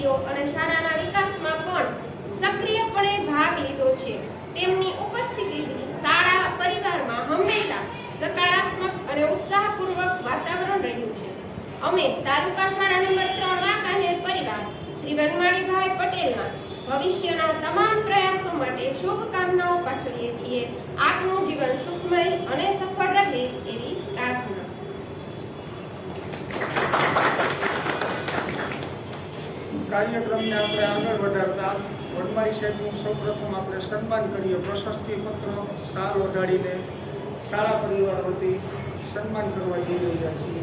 પ્રવૃત્તિઓ અને શાળાના વિકાસમાં પણ સક્રિયપણે ભાગ લીધો છે. તેમની ઉપસ્થિતિથી શાળા પરિવારમાં હંમેશા સકારાત્મક અને ઉત્સાહપૂર્વક વાતાવરણ રહ્યું છે. અમે તાલુકા શાળા નંબર ત્રણ વાંકાનેર પરિવાર શ્રી વનમાળીભાઈ પટેલના ભવિષ્યના તમામ પ્રયાસો માટે શુભકામનાઓ પાઠવીએ છીએ. આપનું જીવન સુખમય અને સફળ રહે એવી પ્રાર્થના કાર્યક્રમને આપણે આગળ વધારતા વડમાળી સાહેબનું સૌપ્રથમ આપણે સન્માન કરીએ. પ્રશસ્તિ પત્ર સાર ઓઢાડીને શાળા પરિવાર વતી સન્માન કરવા જઈ રહ્યા છીએ.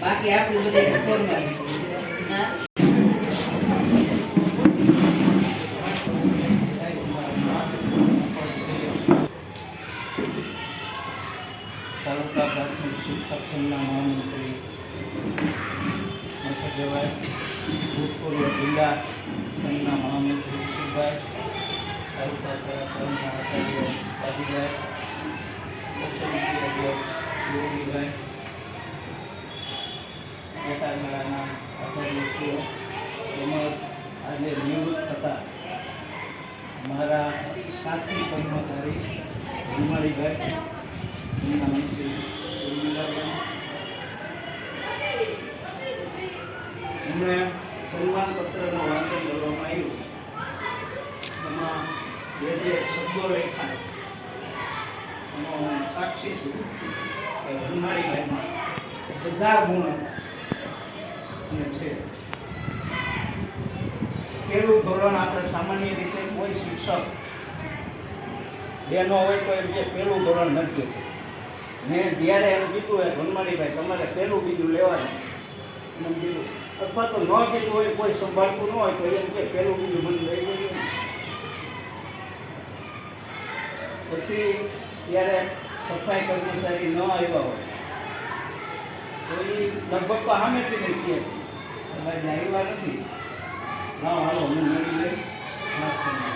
બાકી આપણે બધા ફોર્માલિટી હા તાલુકા પ્રાથમિક શિક્ષક સંઘના મહામંત્રી મોટા જવાય ભૂતપૂર્વ જિલ્લા સંઘના મહામંત્રી વિશુભાઈ તાલુકા શાળા સંઘના આચાર્ય કાજીભાઈ એસએમસી અધ્યક્ષ યોગીભાઈ પેટા મેળાના આચાર્યશ્રીઓ તેમજ આજે નિવૃત્ત થતા મારા સાથી કર્મચારી ધુમાડીભાઈ એમના વિશે શૈલાબેન એમણે સન્માન પત્રનું વાંચન કરવામાં આવ્યું એમાં જે જે શબ્દો લખ્યા એનો હું સાક્ષી છું કે હનુમાણીભાઈમાં બધા ગુણ છે. પેલું ધોરણ આપણે સામાન્ય રીતે કોઈ શિક્ષક બેનો હોય તો એમ કે પેલું ધોરણ નથી મેં જ્યારે એમ કીધું, એ ધનમાણીભાઈ તમારે પેલું બીજું લેવાનું. એમ કીધું. અથવા તો ન કીધું હોય, કોઈ સંભાળતું ન હોય, તો એમ કે પેલું બીજું મને લઈ ગયું પછી ત્યારે સફાઈ કર્મચારી ન આવ્યા હોય તો એ લગભગ તો સામેથી નહીં કહે તમારે આવ્યા નથી ના હાલો હું મળી લઈ વાત કરી.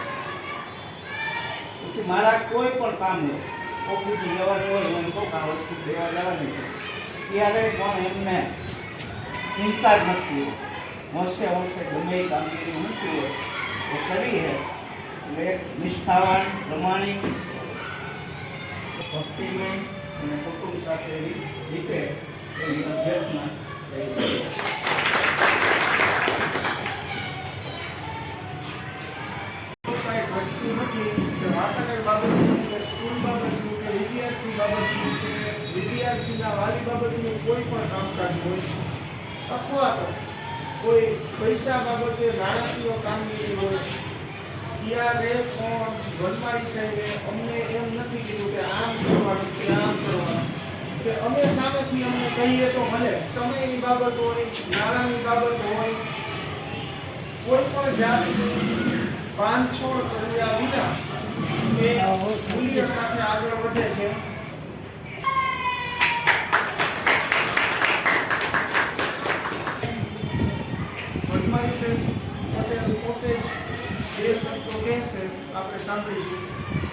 પછી મારા કોઈ પણ કામ હોય ઓફિસે જવાનું હોય મને કહું કે આ વસ્તુ દેવા જવાની છે ત્યારે પણ એમને ઇનકાર નથી હોંશે હોંશે ગમે એ કામગીરી મૂકી હોય એ કરી છે એટલે એક નિષ્ઠાવાન પ્રમાણિક ભક્તિમય અને કુટુંબ સાથે એવી રીતે વાલી બાબતનું કોઈ પણ કામકાજ હોય અથવા તો કોઈ પૈસા બાબતે નાણાકીય કામગીરી હોય, ત્યારે પણ વનમાળી સાહેબે અમને એમ નથી કીધું કે આમ કરવાનું, કે આમ કરવાનું. કે અમે સામેથી અમને કહીએ તો ભલે. સમયની બાબત હોય, નાણાંની બાબત હોય, કોઈ પણ જાતની બાંધછોડ કર્યા વિના એ મૂલ્ય સાથે આગળ વધે છે. વનમાળી સાહેબ પોતે જ બે શબ્દો કહેશે, આપણે સાંભળીશું.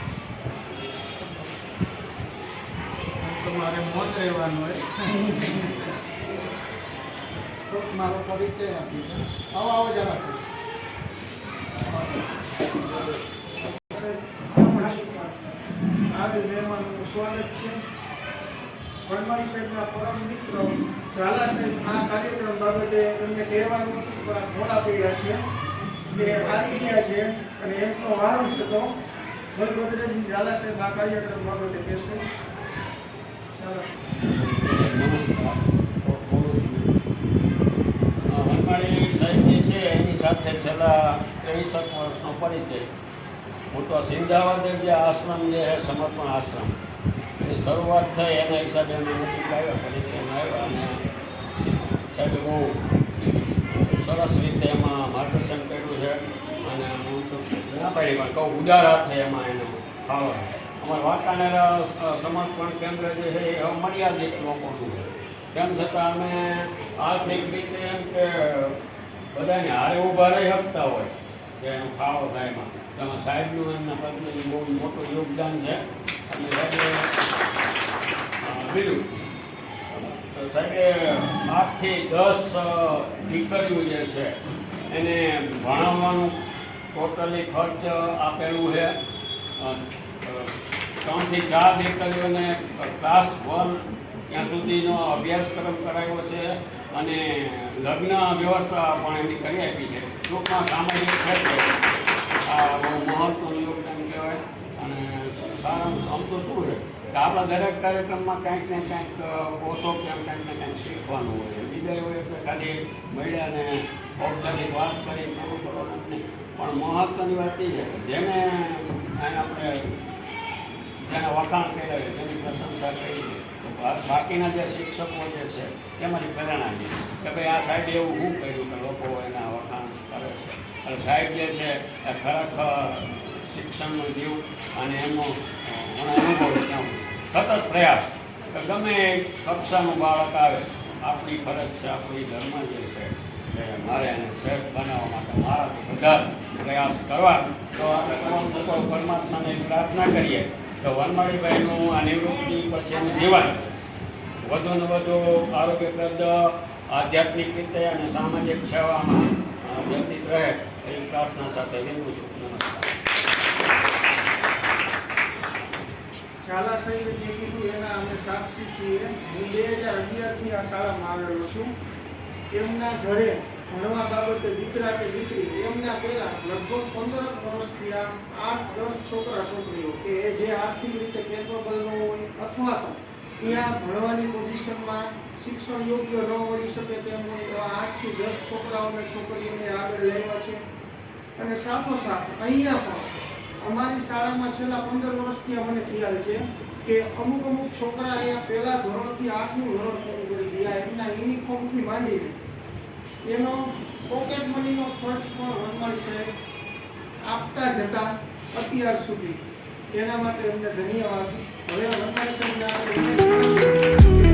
તમારે મોન રહેવાનું હોય. મારો પરિચય આપી આવો આવો જરા સ્વાગત છે. આ કાર્યક્રમ બાબતે એમને કહેવાનું હતું પણ છે. કે આવી ગયા છે અને એમનો તો બલભદ્રજી ઝાલા સાહેબ આ કાર્યક્રમ બાબતે કહેશે. હનુમાણી સાહેબ જે છે, એની સાથે છેલ્લા ત્રેવીસક વર્ષનો પરિચય. હું તો સિંધાવદર જે આશ્રમ જે છે, સમર્પણ આશ્રમ. એ શરૂઆત થઈ એના હિસાબે અમે નજીક આવ્યા પરિચયમાં આવ્યા અને સાહેબ બહુ સરસ રીતે એમાં માર્ગદર્શન કર્યું છે. અને હું ના પાડી કહું, ઉદાર હાથે એમાં એને છે. અમારા વાંકાનેર સમર્પણ કેન્દ્ર જે છે એ અમર્યાદિત લોકોનું છે. તેમ છતાં અમે આર્થિક રીતે એમ કે બધાને હારે ઊભા રહી શકતા હોય, કે એનો ફાળો થાય એમાં. તેમાં સાહેબનું એમના પત્નીનું બહુ મોટું યોગદાન છે. અને સાહેબે બીજું સાહેબે આઠથી દસ દીકરીઓ જે છે એને ભણાવવાનું ટોટલી ખર્ચ આપેલું છે. ત્રણથી ચાર દીકરીઓને ક્લાસ વન ત્યાં સુધીનો અભ્યાસક્રમ કરાવ્યો છે અને લગ્ન વ્યવસ્થા પણ એમની કરી આપી છે. ટૂંકમાં સામાજિક ક્ષેત્રે આ બહુ મહત્વનું યોગદાન કહેવાય અને સારામાં આમ તો શું છે કે આપણા દરેક કાર્યક્રમમાં કંઈક ને કંઈક ઓછો કે કંઈક ને કંઈક શીખવાનું હોય બીજા હોય એટલે ખાલી મળ્યાને ઔપચારિક વાત કરી પૂરું કરવાનું નથી પણ મહત્વની વાત એ છે કે જેને આપણે જેને વખાણ કર્યા છે જેની પ્રશંસા કરી છે બાકીના જે શિક્ષકો જે છે તેમાંથી પ્રેરણા છે. કે ભાઈ, આ સાહેબે એવું શું કર્યું કે લોકો એના વખાણ કરે છે? અને સાહેબ જે છે, એ ખરેખર શિક્ષણનું જીવ અને એનો અનુભવ છે. સતત પ્રયાસ. કે ગમે કક્ષાનું બાળક આવે, આપણી ફરજ છે, આપણી ધર્મ જે છે, એ મારે એને શ્રેષ્ઠ બનાવવા માટે મારા બધા પ્રયાસ કરવા. તો આપણે તમામ લોકો પરમાત્માને પ્રાર્થના કરીએ. તો વનમાળીભાઈનું આ નિવૃત્તિ પછીનું જીવન વધુ ને વધુ આરોગ્યપ્રદ આધ્યાત્મિક રીતે અને સામાજિક સેવામાં વ્યતીત રહે એવી પ્રાર્થના સાથે વિનવું છું. નમસ્કાર. શાળા સંઘ જે કીધું, એના અમે સાક્ષી છીએ. હું બે હજાર અગિયારથી આ શાળામાં આવેલો છું. એમના ઘરે ભણવા બાબતે દીકરા કે દીકરી, એમના પહેલા લગભગ પંદર વર્ષથી આમ આઠ દસ છોકરા છોકરીઓ કે એ જે આર્થિક રીતે કેપેબલ ન હોય અથવા તો ત્યાં ભણવાની પોઝિશનમાં શિક્ષણ યોગ્ય ન હોઈ શકે તેમ હોય આઠથી દસ છોકરાઓને છોકરીઓને આગળ લેવા છે. અને સાથોસાથ અહીંયા પણ અમારી શાળામાં છેલ્લા પંદર વર્ષથી મને ખ્યાલ છે કે અમુક અમુક છોકરા અહીંયા પહેલા ધોરણથી આઠમું ધોરણ પૂરું કરી ગયા એમના યુનિફોર્મથી માંડીને એનો પોકેટ મનીનો ખર્ચ પણ વનમાળી સાહેબ આપતા જતા અત્યાર સુધી. તેના માટે અમને ધન્યવાદ. હવે સાહેબને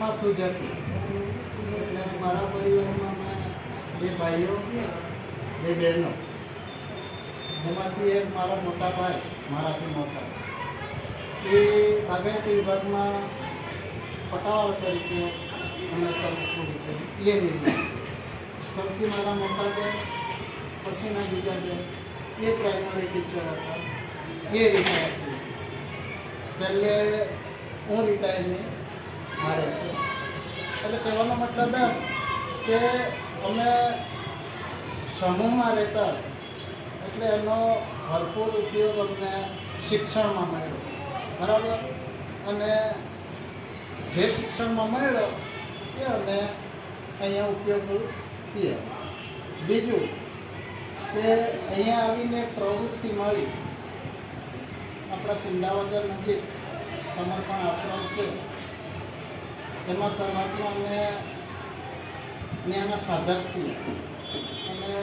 સૂઝ હતી. એટલે મારા પરિવારમાં બે ભાઈઓ, બે બહેનો. એમાંથી એક મારા મોટા ભાઈ, મારાથી મોટા. એ બાગાયતી વિભાગમાં પટાવાળ તરીકે અમે સર્વિસ પૂરી કરી એ નિર્ણય સૌથી મારા મોટા બેન પછીના બીજા બેન એ પ્રાઇમરી ટીચર હતા. એ રિટાયર થઈ છેલ્લે હું રિટાયરની મારે. છે એટલે કહેવાનો મતલબ એમ કે અમે સમૂહમાં રહેતા એટલે એનો ભરપૂર ઉપયોગ અમને શિક્ષણમાં મળ્યો. બરાબર? અને જે શિક્ષણમાં મળ્યો એ અમે અહીંયા ઉપયોગ કરીએ. બીજું કે અહીંયા આવીને પ્રવૃત્તિ મળી. આપણા સિંધાવદર નજીક સમર્પણ આશ્રમ છે. એમાં શરૂઆતમાં અમે ત્યાંના સાધકથી અને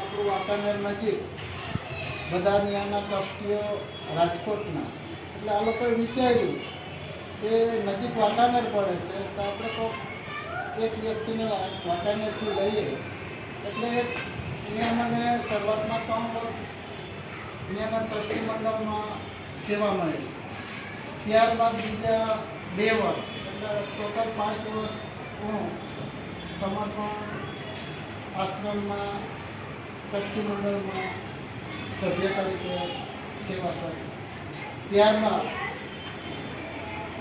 આપણું વાતાવરણ નજીક બધા ત્યાંના ટ્રસ્ટીઓ રાજકોટના. એટલે આ લોકોએ વિચાર્યું કે નજીક વાંકાનેર પડે છે તો આપણે તો એક વ્યક્તિને વાંકાનેરથી લઈએ. એટલે ત્યાં મને શરૂઆતમાં ત્રણ વર્ષ ત્યાંના ટ્રસ્ટી મંડળમાં સેવા મળી. ત્યારબાદ બીજા બે વર્ષ ટોટલ પાંચ વર્ષ હું સમર્પણ આશ્રમમાં, કચ્છી મંડળમાં સભ્ય તરીકે સેવા કરી ત્યારબાદ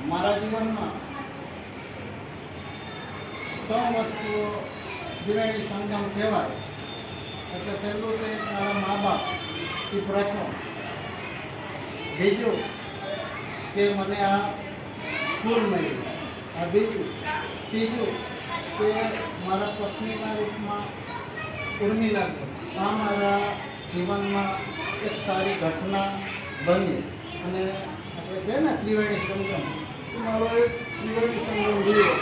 મારા જીવનમાં ત્રણ વસ્તુઓ ત્રિવેણી સંગમ કહેવાય. એટલે પહેલું તે મારા મા બાપ એ પ્રથમ બીજું કે મને આ સ્કૂલ મળી. આ બીજું, ત્રીજું કે મારા પત્નીના રૂપમાં ઉર્મિલા આ મારા જીવનમાં એક સારી ઘટના બની. અને આપણે કહે ને ત્રિવેણી સંગમ. મારો એક ત્રિવેણી સંગમ રહ્યો.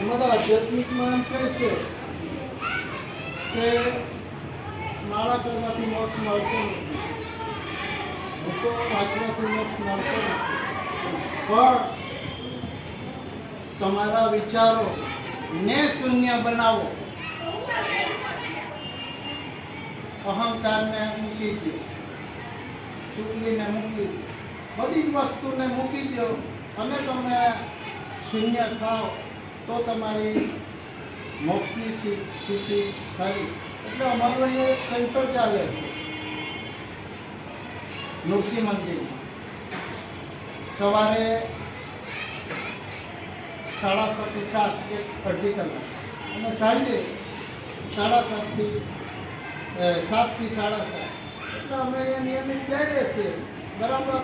અમારા આધ્યાત્મિકમાં એમ કહે છે કે માળા કરવાથી મોક્ષ મળતો નથી. લોકો વાંચવાથી મોક્ષ મળતો નથી. પણ તમારા વિચારો ને શૂન્ય બનાવો. અહંકારને મૂકી દો. ને મૂકી દો. બધી જ વસ્તુને મૂકી દો. અને તમે શૂન્ય થાવ તો તમારી મોક્ષની સ્થિતિ ખરી. એટલે અમારું અહીંયા એક સેન્ટર ચાલે છે. નૃસિંહ મંદિરમાં. સવારે સાડા સાતથી સાત એક અડધી કલાક. અને સાંજે સાડા સાતથી સાતથી સાડા સાત. એટલે અમે અહીંયા નિયમિત જઈએ છીએ. બરાબર?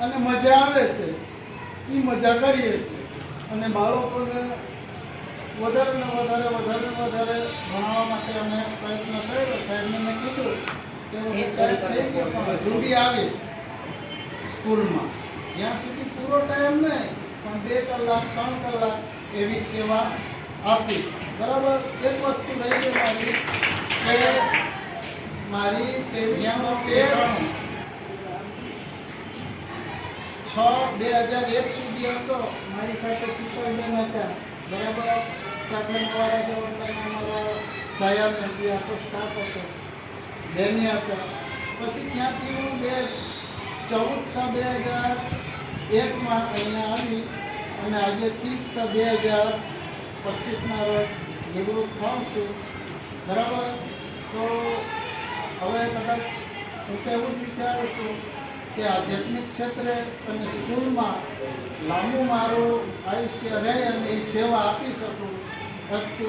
અને મજા આવે છે. એ મજા કરીએ છીએ. અને બાળકોને વધારે ને વધારે વધારે વધારે ભણાવવા માટે અમે પ્રયત્ન કર્યો સાહેબને મેં કીધું કે હું રિટાયર થઈ ગયો પણ હજુ બી આવીશ સ્કૂલમાં. જ્યાં સુધી પૂરો ટાઈમ નહીં પણ બે કલાક, ત્રણ કલાક એવી સેવા આપી. બરાબર? એક વસ્તુ રહી છે મારી કે મારી તેર છ બે હજાર એક સુધી હતો. મારી સાથે શીતળબેન હતા. બરાબર? સાથે નવારા જવટના અમારા સાહેબ નથી આખો સ્ટાફ હતો. બેને હતા. પછી ત્યાંથી હું બે ચૌદ છ બે હજાર એકમાં અહીંયા આવી અને આજે ત્રીસ બે હજાર પચીસના રોજ નિવૃત્ત થાઉં છું. બરાબર? તો હવે કદાચ હું તો એવું જ વિચારું છું કે આધ્યાત્મિક ક્ષેત્રે અને સ્કૂલમાં લાંબુ મારું આયુષ્ય રહે અને એ સેવા આપી શકું વસ્તુ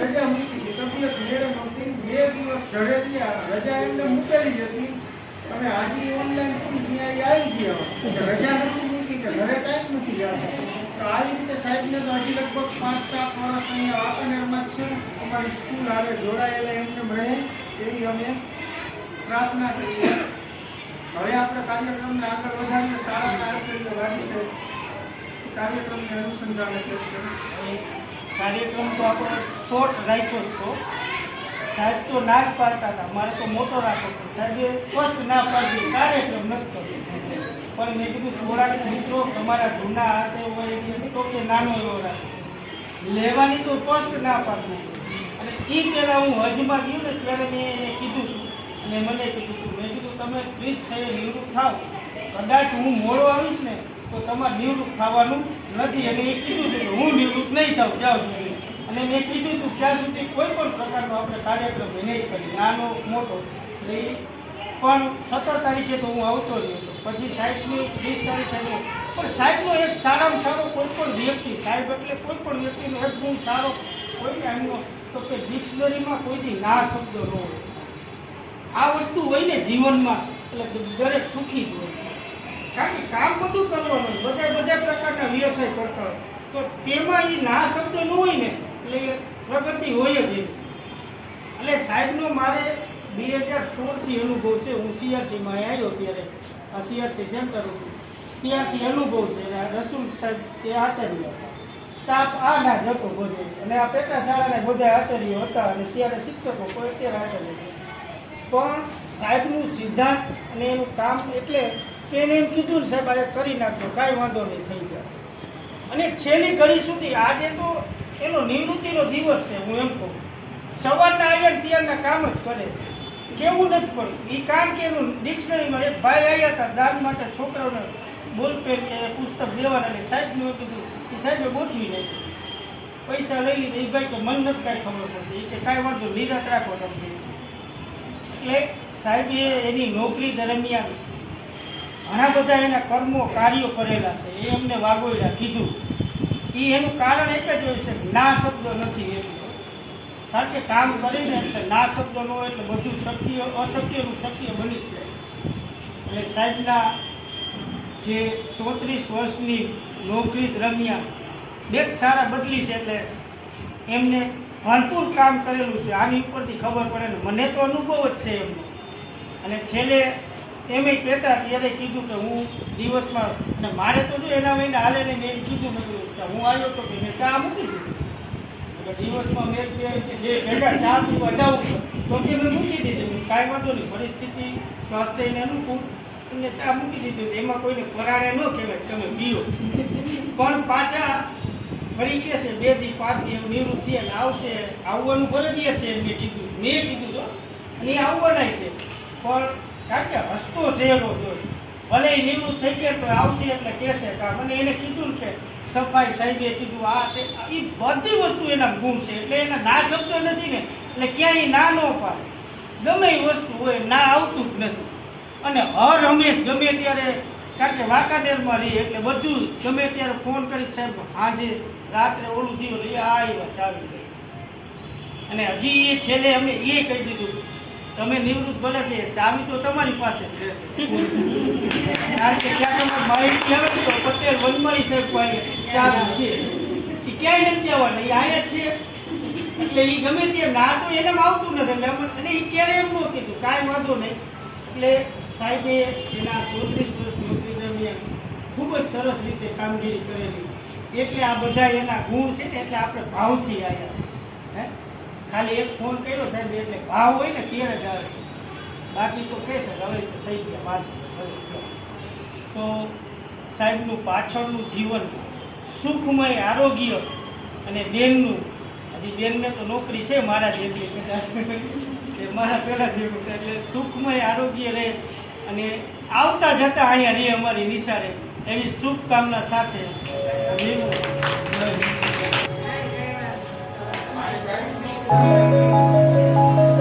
રજા મૂકી હતી તબિયત મેળે નહોતી બે દિવસ આ રજા એમને મૂકેલી હતી. અને આજે ઓનલાઈન ત્યાં આવી ગયા. રજા નથી મૂકી, કે ઘરે ટાઈમ નથી જતો તો આવી રીતે સાહેબને તો હજી લગભગ પાંચ, સાત વર્ષ અહીંયા વાંકાનેરમાં છે. અમારી સ્કૂલ આવે જોડાયેલા એમને રહે એવી અમે પ્રાર્થના કરીએ. હવે આપણે કાર્યક્રમને આગળ વધારીએ સારા કાર્યક્રમ વાગી છે કાર્યક્રમને અનુસંધાને કરશે. કાર્યક્રમ તો આપણો શોર્ટ રાખ્યો જ તો. સાહેબ તો ના જ પાડતા હતા. મારે તો મોટો રાખો સાહેબે સ્પષ્ટ ના પાડી કાર્યક્રમ નથી કર્યો. પણ મેં કીધું, થોડાક મિત્રો તમારા જૂના હાથે હોય તો કે નાનો એવો રાખો. લેવાની તો સ્પષ્ટ ના પાડવું અને એ પહેલાં હું હજમાં ગયો ને, ત્યારે મેં એને કીધું. અને મને કીધું હતું મેં કીધું, તમે પ્લીઝ છે, નિવૃત્ત થાવ કદાચ હું મોડો આવીશ ને, તો તમારે નિવૃત્ત થવાનું નથી. અને એ કીધું હતું હું નિવૃત્ત નહીં થાઉં. જાઉં અને મેં કીધું હતું ત્યાં સુધી કોઈ પણ પ્રકારનો આપણે કાર્યક્રમ નહીં કરી, નાનો, મોટો ઈ પણ સત્તર તારીખે તો હું આવતો રહ્યો હતો પછી સાહેબની વીસ તારીખે તો પણ સાહેબનો એક સારામાં સારો કોઈ પણ વ્યક્તિ, સાહેબ એટલે કોઈ પણ વ્યક્તિનો એક ગુણ સારો કોઈ એમનો, તો કે ડિક્શનરીમાં કોઈથી ના શબ્દ ન હોય. આ વસ્તુ હોય ને જીવનમાં, એટલે દરેક સુખી હોય છે. કારણ કે કામ બધું કરવાનું. બધા બધા પ્રકારના વ્યવસાય કરતા હોય. તો તેમાં એ ના શબ્દ ન હોય ને એટલે પ્રગતિ હોય જ એટલે સાહેબનો મારે બે હજાર સોળથી અનુભવ છે. હું સીઆરસીમાં આવ્યો ત્યારે. આ સીઆરસી સેન્ટર હતું ત્યાંથી અનુભવ છે. અને આ રસુલ સાહેબ તે આચાર્ય હતા. સ્ટાફ આ ના જતો બધો. અને આ પેટા શાળાના બધા આચાર્યો હતા અને ત્યારે શિક્ષકો કોઈ અત્યારે આચાર્ય છે પણ સાહેબનું સિદ્ધાંત અને એનું કામ એટલે કે એને એમ કીધું ને સાહેબ આજે કરી નાખજો. કાંઈ વાંધો નહીં, થઈ જશે. અને છેલ્લી ઘડી સુધી આજે તો એનો નિવૃત્તિનો દિવસ છે, હું એમ કહું. સવારના આવ્યા ને ત્યારના કામ જ કરે છે. કેવું નથી પડ્યું એ કારણ કે એનું ડિક્શનરીમાં એક ભાઈ આવ્યા હતા, દાન માટે છોકરાઓને બોલપેન કે પુસ્તક દેવાના એટલે સાહેબનું કીધું એ સાહેબે ગોઠવી નાખ્યું. પૈસા લઈ લીધા. એ ભાઈ કે, મન નથી કાંઈ ખબર પડતી. કે, કાંઈ વાંધો નિરાત રાખો તમને એટલે સાહેબે એની નોકરી દરમિયાન ઘણા બધા એના કર્મો કાર્યો કરેલા છે. એ અમને વાગોયડા કીધું. એ એનું કારણ એક જ હોય છે ના શબ્દ નથી એટલે. કારણ કે કામ કરીને ના શબ્દ ન હોય એટલે બધું શક્ય અશક્યનું શક્ય બની જાય. એટલે સાહેબના જે ચોત્રીસ વર્ષની નોકરી દરમિયાન બે સારા બદલી છે એટલે એમને ભરપૂર કામ કરેલું છે. આની ઉપરથી ખબર પડે મને તો અનુભવ જ છે એમનો. અને છેલ્લે એમ કહેતા ત્યારે કીધું કે હું દિવસમાં, અને મારે તો જો એના મહિને હાલે ને મેં કીધું મેં હું આવ્યો તો કે મેં ચા મૂકી દીધી. દિવસમાં મેં જે ભેગા ચા પીવા જાઉં તો કે મેં મૂકી દીધી. કાંઈ વાંધો નહીં, પરિસ્થિતિ સ્વાસ્થ્યને અનુકૂળ. એમને ચા મૂકી દીધી. એમાં કોઈને પરાણે ન કહેવાય તમે પીઓ. પણ પાછા ફરી કે છે, બે દી, પાંચ દી નિવૃત્ત થયા આવશે. આવવાનું ફરજિયાત છે. મેં કીધું. મેં કીધું તો, અને આવવાના છે. પણ કારણ કે હસતો ચહેરો જોઈ. ભલે એ નિવૃત્ત થઈ ગયા તો આવશે એટલે કહેશે કે મને એને કીધું કે સફાઈ સાહેબે કીધું, આ તે એ બધી વસ્તુ એના ગુણ છે, એટલે એના ના શબ્દ નથી ને, એટલે ક્યાંય ના ન પાડે. ગમે એ વસ્તુ હોય, ના આવતું જ નથી. અને હર હંમેશ ગમે ત્યારે, કારણ કે વાંકાનેરમાં રહીએ એટલે બધું ગમે ત્યારે ફોન કરી સાહેબ આજે રાત્રે ઓલું થયું એ આ એવા ચાલુ અને હજી એ છેલ્લે અમને એ કહી દીધું તમે નિવૃત્ત ભલે છે, ચાવી તો તમારી પાસે કારણ કે ત્યાં તમારે માહિતી ને તો પટેલ વનમાળી સાહેબ પાસે ચાવી છે. એ ક્યાંય નથી આવવાના, એ આયા જ છે. એટલે એ ગમે તે ના તો એને આવતું નથી. એટલે અને એ ક્યારે એમ ન કીધું, કાંઈ વાંધો નહીં. એટલે સાહેબે એના ચોત્રીસ વર્ષ નોકરી દરમિયાન ખૂબ જ સરસ રીતે કામગીરી કરેલી. એટલે આ બધા એના ગુણ છે ને, એટલે આપણે ભાવથી આવ્યા છે હે? ખાલી એક ફોન કર્યો સાહેબ, એટલે ભાવ હોય ને ત્યારે જ આવે. બાકી તો કહેશે હવે તો થઈ ગયા વાત તો સાહેબનું પાછળનું જીવન સુખમય, આરોગ્ય અને બેનનું. હજી બેનને તો નોકરી છે મારા જેવી કદાચ. મારા પહેલા ભેગું એટલે સુખમય, આરોગ્ય રહે અને આવતા જતા અહીંયા રહે અમારી નિશાળે. એવી શુભકામના સાથે Thank you.